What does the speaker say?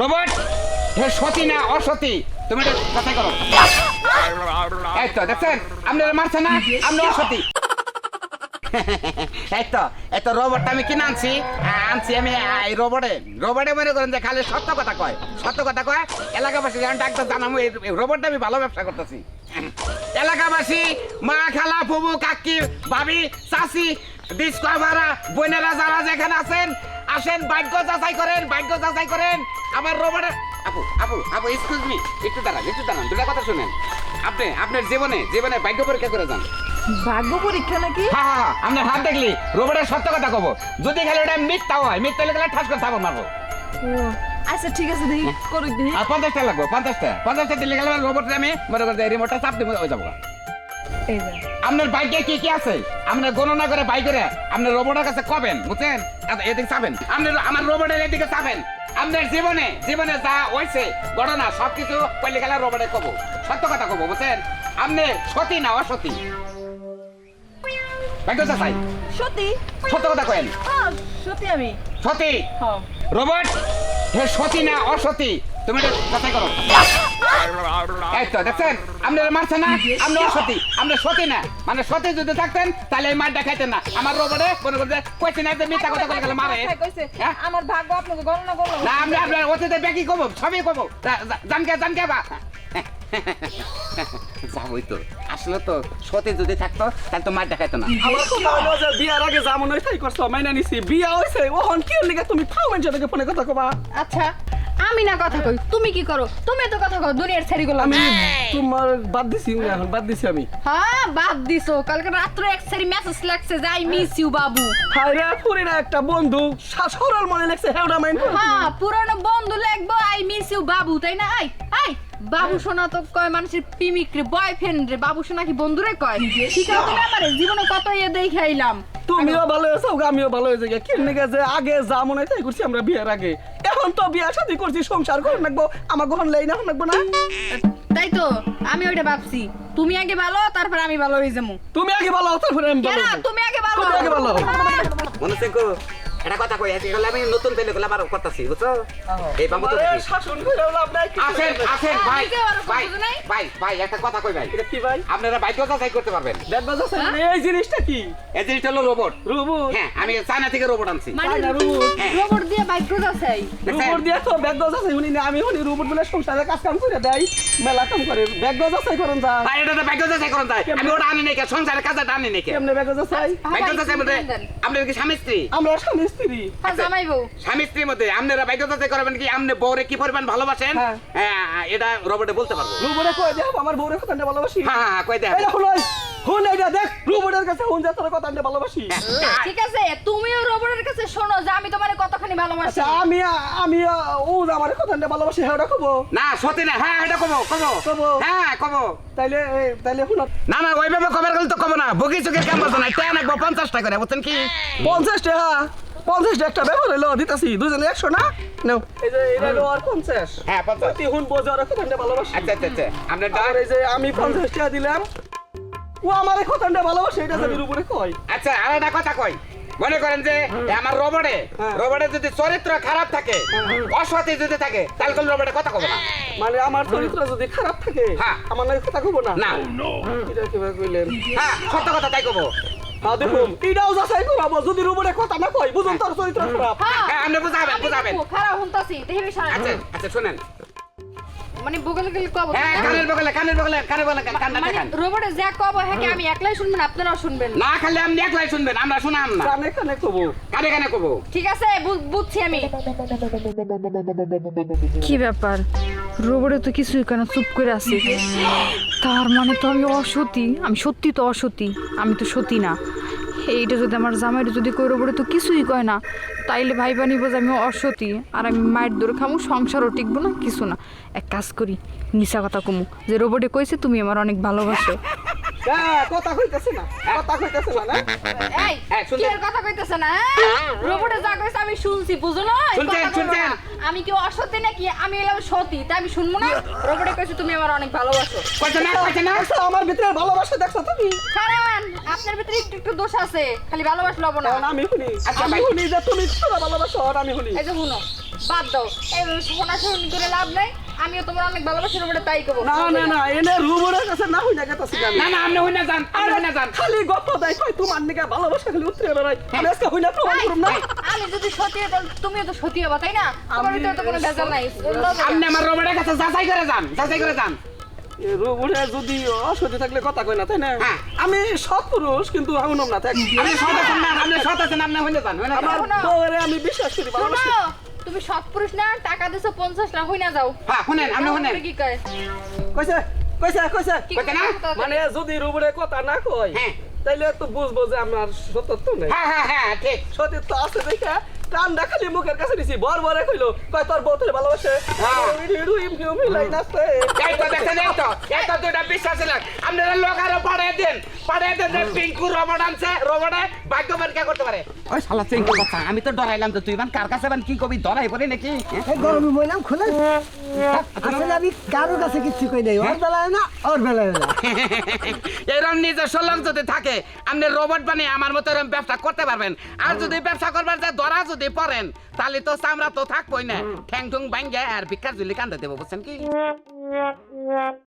Robot হে সতী না অসতী? তুমি এটা কথাই করো। এই তো, দেখছেন? আপনারা মারছে না, আপনি অসতী। এই তো এই তো রোবটটা আমি কিনে আনছি। আনছি আমি এই রোবটে। রোবটে মনে করেন যে খালি সত্য কথা কয়। সত্য কথা কয়, এলাকাবাসী যেমন ডাক্তার জানাব এই রোবটটা আমি ভালো ব্যবসা করতেছি। এলাকাবাসী, মা খালা ফুবু কাকি, ভাবি, চাচি ডিসকো ভাড়া বোনেরা যারা যেখানে আছেন, আসেন, ভাগ্য যাচাই করেন, ভাগ্য যাচাই করেন। আমার রোবটের আপু আপু আপু এক্সকিউজ মি একটু দাঁড়ান একটু দাঁড়ান দুটা কথা শুনেন। আপনি আপনার জীবনে জীবনে ভাগ্য পরীক্ষা করে যান। ভাগ্য পরীক্ষা নাকি? হ্যাঁ হ্যাঁ হ্যাঁ, আপনার হাত দেখলি রোবটের সত্য কথা কব। যদি খালি ওটা মিথ্যা হয় মিথ্যা হলে গেলে ঠাস করে থাকো মারবো। আচ্ছা ঠিক আছে দেখি করুক দেখি। আর পঞ্চাশটা লাগবো পঞ্চাশটা। পঞ্চাশটা দিলে গেলে রোবটে আমি মনে করতে রিমোটটা চাপ দিব ওই যাব। এই যে। আপনার বাইকে কি কি আছে? আপনার গণনা করে বাইকের আপনার রোবটের কাছে কবেন বুঝছেন? আচ্ছা, এদিকে চাবেন আপনি আমার রোবটের এদিকে চাবেন আপনার জীবনে জীবনে যা হয়েছে ঘটনা সব কিছু পল্লী খেলার রোবটে কব। সত্য কথা কব বুঝছেন? আপনি সতী না অসতী? সতী? সত্য কথা কেন সতী আমি। সতী? হ্যাঁ। রোবট? হে সতী না অসতী? তুমি এটা কথাই করো। দেখছেন? আপনারা মারছে না? আপনি অসতী আপনি সতী না। মানে সতী যদি থাকতেন তাহলে এই মারটা খাইতেন না। আমার রোবটে করতে কইছে না যে মিথ্যা কথা বলে মারে। কইছে? আমার ভাগ্য আপনাকে গণনা করল। না আপনি আপনার অতীতে ব্যাকি কব সবই কব। জানকে জানকে বা। যাবই তো। আসলে তো সতী যদি থাকতো তাহলে তো মার দেখাইতো না। আমার যে বিয়ার আগে যা মনে হয় তাই করছ মাইনা নিছি। বিয়া হইছে ওহন কি লিগে তুমি থেকে ফোনে কথা কবা। আচ্ছা। আমি না কথা কই তুমি কি করো? তুমি তো কথা কও দুনিয়ার ছেড়ে গেলাম আমি তোমার বাদ দিছি এখন বাদ দিছি আমি। হ্যাঁ বাদ দিছো। কালকে রাত্রে এক সারি মেসেজ লাগছে যে আই মিস ইউ বাবু। হায় রে পুরিনা একটা বন্ধু সা- সরল মনে লাগছে হেউডা মাইন্ড। হ্যাঁ পুরনো বন্ধু লাগবো আই মিস ইউ বাবু। তাই না? আই আই বাবু তো কয় মানুষের প্রেমিক রে বয়ফ্রেন্ড রে। বাবু কি বন্ধুরে কয়? শিখাও তুমি আমারে জীবনে কত ইয়ে দেখাইলাম তুমিও ভালো হয়েছো আমিও ভালো হয়েছে কি লিগে যে আগে যা মনে হয় তাই করছি আমরা বিয়ের আগে। এখন তো বিয়া শাদি করছি সংসার করে রাখব আমার কখন লেই না রাখব না। তাই তো আমি ওইটা ভাবছি। তুমি আগে ভালো তারপর আমি ভালো হয়ে যাব। তুমি আগে ভালো তারপরে আমি ভালো তুমি আগে ভালো তুমি আগে ভালো মনে হচ্ছে গো, একটা কথা কই আছি আমি নতুন পেলে গুলো আবার করতেছি বুঝছ? এই বাবু তো শাসন করে লাভ নাই আসেন আসেন ভাই ভাই ভাই ভাই একটা কথা কই ভাই। কি ভাই? আপনারা বাইক যাচাই করতে পারবেন। ব্যাট বাজাচ্ছে মানে এই জিনিসটা কি? এই জিনিসটা হলো রোবট রুবু হ্যাঁ আমি চায়না থেকে রোবট আনছি। মানে তাই না, রুবুট? রোবট দিয়ে বাইক গোজাছাই রুবুর দিয়ে তো ব্যাগ গজাছে শুনি না আমি শুনি রুবুর বলে সংসারে কাজ কাম করে দেয় মেলা কাম করে। ব্যাগ গজাছে করেন যা। ভাই এটা যাচাই করুন তাই আমি ওটা আনি নাই কে সংসারের কাজটা আনি নাই কে কেমনে ব্যাগ যাচাই আপনার কি স্বামী স্ত্রী? আমরা স্বামী স্ত্রী হ্যাঁ জামাই বউ। স্বামী স্ত্রীর মধ্যে আপনারা বাইক করবেন কি? আপনি বউরে কি পরিমাণ ভালোবাসেন? হ্যাঁ। হ্যাঁ এটা রোবটে বলতে পারব। রুবুরে কই? দেখ আমার বউরে কথা নিয়ে ভালোবাসি। হ্যাঁ হ্যাঁ কই দেখ। এই শুনই হুন এইটা দেখ রুবুরের কাছে হুন যে তোর কথা নিয়ে ভালোবাসি। ঠিক আছে তুমিও রোবটের কাছে শোনো যে আমি তোমার কতখানি ভালোবাসি। আচ্ছা আমি আমি ও আমার কথা নিয়ে ভালোবাসি হ্যাঁ ওটা কবো? না সত্যি না হ্যাঁ এটা কবো কবো। কবো। হ্যাঁ কবো। তাইলে তাইলে শুন না না ওইভাবে কবার গেলে তো কবো না। বগি চুকের কাম করতো না ট্যান একবার পঞ্চাশ টাকা করে বুঝছেন কি? পঞ্চাশ টাকা পঞ্চাশ টাকা একটা ব্যাপার হইল দিতাছি। দুজনে একশো না? নাও। এই যে এটা হলো আর পঞ্চাশ। হ্যাঁ পঞ্চাশ। তুই হুন বোঝা ওরা কথা নিয়ে ভালোবাসি। আচ্ছা আচ্ছা আচ্ছা। এই যে আমি পঞ্চাশ টাকা দিলাম। ও আমার কথাটা ভালোবাসে এটা যদি উপরে কয়। আচ্ছা আর একটা কথা কই। মনে করেন যে আমার রোবটে হ্যাঁ। রোবটের যদি চরিত্র খারাপ থাকে অসতী যদি থাকে তাহলে কোন রোবটে কথা কব না? মানে আমার চরিত্র যদি খারাপ থাকে হ্যাঁ। আমার নাকি কথা কব না? না। এটা কীভাবে কইলেন? হ্যাঁ সত্য কথা তাই কব। হ্যাঁ দেখুন এটাও যাচাই করাবো যদি কথা না কয় বুঝুন তোর চরিত্র খারাপ। হ্যাঁ। আপনি বুঝাবেন বুঝাবেন। খারাপ হুনতাছি সারা আচ্ছা আচ্ছা শুনেন। মানে বগলে গেলে কব হ্যাঁ কানের বগলে কানের বগলে কানের বগলে কানটা মানে দেখান। রোবটে যা কব হ্যাঁ আমি একলাই শুনবেন আপনারাও শুনবেন? না খালি আপনি একলাই শুনবেন আমরা শুনাম না। কানে কানে কব। কানে কানে কব। ঠিক আছে বুঝছি আমি। কি ব্যাপার? রোবটে তো কিছুই কেন চুপ করে আছে? তার মানে তো আমি অসতী আমি সত্যি তো অসতী আমি তো সতী না। এইটা যদি আমার জামাইটা যদি কই রোবটে তো কিছুই কয় না। তাইলে ভাই বানিব যে আমি অসতী, আর আমি মায়ের দৌড় খামু, সংসারও টিকবো না, কিছু না। এক কাজ করি নিশা কথা কমু, যে রোবটে কইছে, তুমি আমার অনেক ভালোবাসো। কথা কইতেছে না কথা কইতেছে না না? এই হ্যাঁ, কি শুনছেন? এর কথা কইতেছে না হ্যাঁ? রোবটে যা কইছে আমি শুনছি বুঝো না? শুনছেন, শুনছেন? আমি কি অসতী নাকি? আমি এলাম সতী তাই আমি শুনব না? রোবটে কইছে তুমি আমার অনেক ভালোবাসো। কইছে না কইছে না? আমার ভিতরে ভালোবাসা দেখছ তুমি? কারণ আপনার ভিতরে একটু একটু দোষ আছে। খালি ভালোবাসলো না। আমি শুনি। আচ্ছা, আমি শুনি যে তুমি ভালোবাসো আর আমি শুনি। এই যে শুনো বাদ দাও। এই শোনাশুনি করে লাভ নাই। আমিও তোমার অনেক ভালোবাসি রোবটে তাই করব। না না না এনে রুবরের কাছে না হই না গেতাছি আমি। না না আপনি হই না যান আপনি হই না যান। খালি গপ্প দেয় কই তোমার নিকে ভালোবাসা খালি উত্তরে বেড়াই আমি আজকে হই না প্রমাণ করুম না। আমি যদি সত্যি তুমিও তো সত্যি হবা তাই না? তোমার ভিতরে তো কোনো ভেজাল নাই আপনি আমার রোবটের কাছে যাচাই করে যান যাচাই করে যান। যদি অসতি থাকলে কথা কই না তাই না? হ্যাঁ। আমি সৎ পুরুষ কিন্তু হুনম না থাক। আপনি সৎ আছেন না আপনি সৎ আছেন আপনি হই না যান হই না যান। আমার বউরে আমি বিশ্বাস করি ভালোবাসি। তুমি সৎ পুরুষ না টাকা দিছো পঞ্চাশ লাখ হই না যাও। হ্যাঁ শুনেন আপনি শুনেন। কি কয়? কইছে কইছে কইছে। কি কইতে না? মানে যদি রুবরে কথা না কয় হ্যাঁ। তাইলে তো বুঝব যে আমার সত্যত্ব নেই। হ্যাঁ হ্যাঁ হ্যাঁ ঠিক। সতীত্ব আছে দেখা। কান্দা খালি মুখের কাছে দিছি বর বরে কইলো কয় তোর বউ তোরে ভালোবাসে? হ্যাঁ। ইডু ইম কিউ মিলাই নাচতে এই তো দেখছেন এই তো এই তো দুইটা বিশ্বাস ছিলেন আপনারা লোক আরও পাঠিয়ে দেন পাঠিয়ে দেন যে পিঙ্কু রোবট আনছে রোবটে ভাগ্য পরীক্ষা করতে পারে। ওই শালা চিঙ্কু কথা আমি তো ডরাইলাম তো তুই বান কার কাছে বান কি কবি ডরাই পড়ে নাকি? গরমে বললাম খুলে। আসলে আমি কারোর কাছে কিছু কই নাই ওর বেলায় না ওর বেলায় না। এরকম নিজস্ব লোক যদি থাকে আপনি রোবট বানিয়ে আমার মতো এরকম ব্যবসা করতে পারবেন। আর যদি ব্যবসা করবার যে ধরা যদি পড়েন তাহলে তো চামড়া তো থাকবোই না। ঠ্যাং ঠুং ভাঙ্গে আর ভিক্ষার ঝুলি কান্দা দেবো বুঝছেন কি?